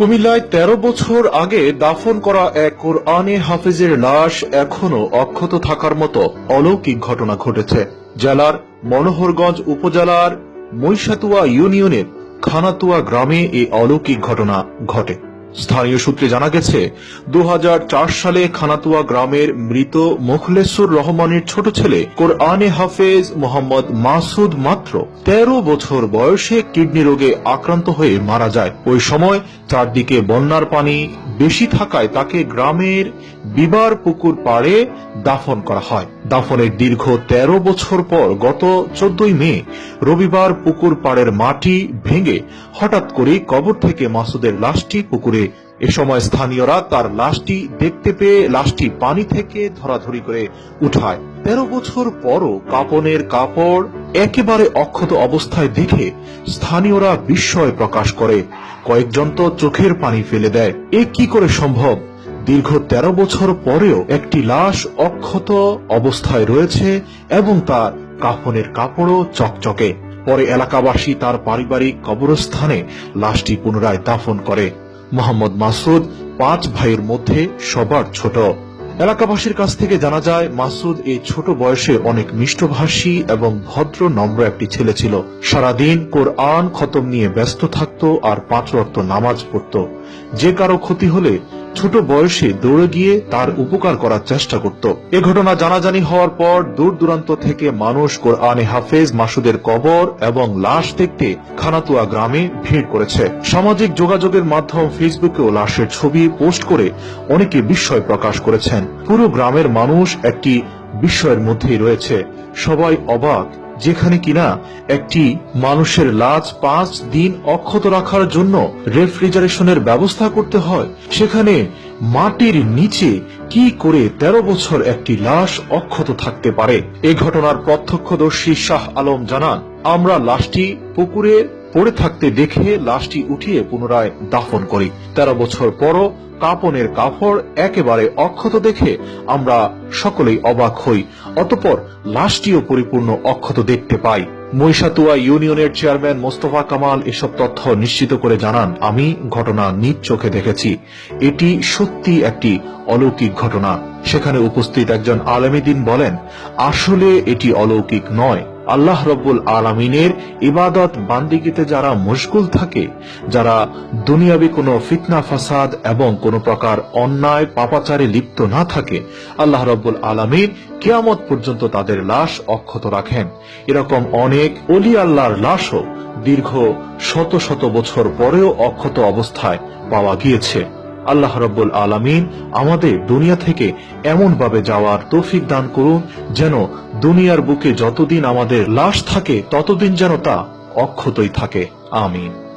কুমিল্লায় ১৩ বছর আগে দাফন করা এক কোরআনে হাফিজের লাশ এখনও অক্ষত থাকার মতো অলৌকিক ঘটনা ঘটেছে। জেলার মনোহরগঞ্জ উপজেলার মৈশাতুয়া ইউনিয়নের খানাতুয়া গ্রামে এই অলৌকিক ঘটনা ঘটে। স্থানীয় সূত্রে জানা গেছে দু হাজার চার সালে খানাতুয়া গ্রামের মৃত মুখলেসুর রহমানের ছোট ছেলে কোরআনে হাফেজ মোহাম্মদ মাসুদ মাত্র ১৩ বছর বয়সে কিডনি রোগে আক্রান্ত হয়ে মারা যায়। ওই সময় চারদিকে বন্যার পানি বেশি থাকায় তাকে গ্রামের বিবার পুকুর পাড়ে দাফন করা হয়। দাফনের দীর্ঘ ১৩ বছর পর গত চোদ্দই মে রবিবার পুকুর পাড়ের মাটি ভেঙে হঠাৎ করে কবর থেকে মাসুদের লাশটি পুকুরে। এ সময় স্থানীয়রা তার লাশটি দেখতে পেয়ে লাশটি পানি থেকে ধরাধরি করে উঠায়। তেরো বছর পরও কাপনের কাপড় একেবারে অক্ষত অবস্থায় দেখে স্থানীয়রা বিস্ময় প্রকাশ করে। কয়েকজন তো চোখের পানি ফেলে দেয়। এ কি করে সম্ভব? দীর্ঘ ১৩ বছর পরেও একটি লাশ অক্ষত অবস্থায় রয়েছে এবং তার কাফনের কাপড়ও চকচকে। পরে এলাকাবাসী তার পারিবারিক কবরস্থানে লাশটি পুনরায় দাফন করে। মোহাম্মদ মাসুদ পাঁচ ভাইয়ের মধ্যে সবার ছোট। এলাকাবাসীর কাছ থেকে জানা যায়, মাসুদ এই ছোট বয়সে অনেক মিষ্টভাষী এবং ভদ্র নম্র একটি ছেলে ছিল। সারাদিন কোরআন খতম নিয়ে ব্যস্ত থাকত আর পাঁচ রক্ত নামাজ পড়ত। যে কারও ক্ষতি হলে ছোট বয়সে দৌড়ে গিয়ে তার উপকার করার চেষ্টা করত। এ ঘটনা জানাজানি হওয়ার পর দূর দূরান্ত থেকে মানুষ কোরআনে হাফেজ মাসুদের কবর এবং লাশ দেখতে খানাতুয়া গ্রামে ভিড় করেছে। সামাজিক যোগাযোগের মাধ্যম ফেসবুকেও লাশের ছবি পোস্ট করে অনেকে বিস্ময় প্রকাশ করেছেন। পুরো গ্রামের মানুষ একটি বিস্ময়ের মধ্যেই রয়েছে। সবাই অবাক যেখানে কিনা একটি মানুষের লাজ পাঁচ দিন অক্ষত রাখার জন্য রেফ্রিজারেশনের ব্যবস্থা করতে হয়। সেখানে মাটির নিচে কি করে ১৩ বছর একটি লাশ অক্ষত থাকতে পারে? এ ঘটনার প্রত্যক্ষদর্শী শাহ আলম জানান, আমরা লাশটি পুকুরে পড়ে থাকতে দেখে লাশটি উঠিয়ে পুনরায় দাফন করি। ১৩ বছর পরও কাপনের কাপড় একেবারে অক্ষত দেখে আমরা সকলেই অবাক হই। অতপর লাশটিও পরিপূর্ণ অক্ষত দেখতে পাই। মহিষাতুয়া ইউনিয়নের চেয়ারম্যান মোস্তফা কামাল এসব তথ্য নিশ্চিত করে জানান, আমি ঘটনা নিজ চোখে দেখেছি। এটি সত্যি একটি অলৌকিক ঘটনা। সেখানে উপস্থিত একজন আলমীদিন বলেন, আসলে এটি অলৌকিক নয়। আল্লাহ রব্বুল আলমিনের ইবাদত বান্দিগিতে যারা মশগুল থাকে, যারা দুনিয়াবি কোনো ফিতনা, ফাসাদ এবং কোনো প্রকার অন্যায়, পাপাচারে লিপ্ত না থাকে, আল্লাহ রব্বুল আলমিন কিয়ামত পর্যন্ত তাদের লাশ অক্ষত রাখেন। এরকম অনেক অলি আল্লাহর লাশও দীর্ঘ শত শত বছর পরেও অক্ষত অবস্থায় পাওয়া গিয়েছে। আল্লাহ রব্বুল আলমিন আমাদের দুনিয়া থেকে এমনভাবে যাওয়ার তৌফিক দান করুন যেন দুনিয়ার বুকে যতদিন আমাদের লাশ থাকে, ততদিন যেন তা অক্ষতই থাকে। আমিন।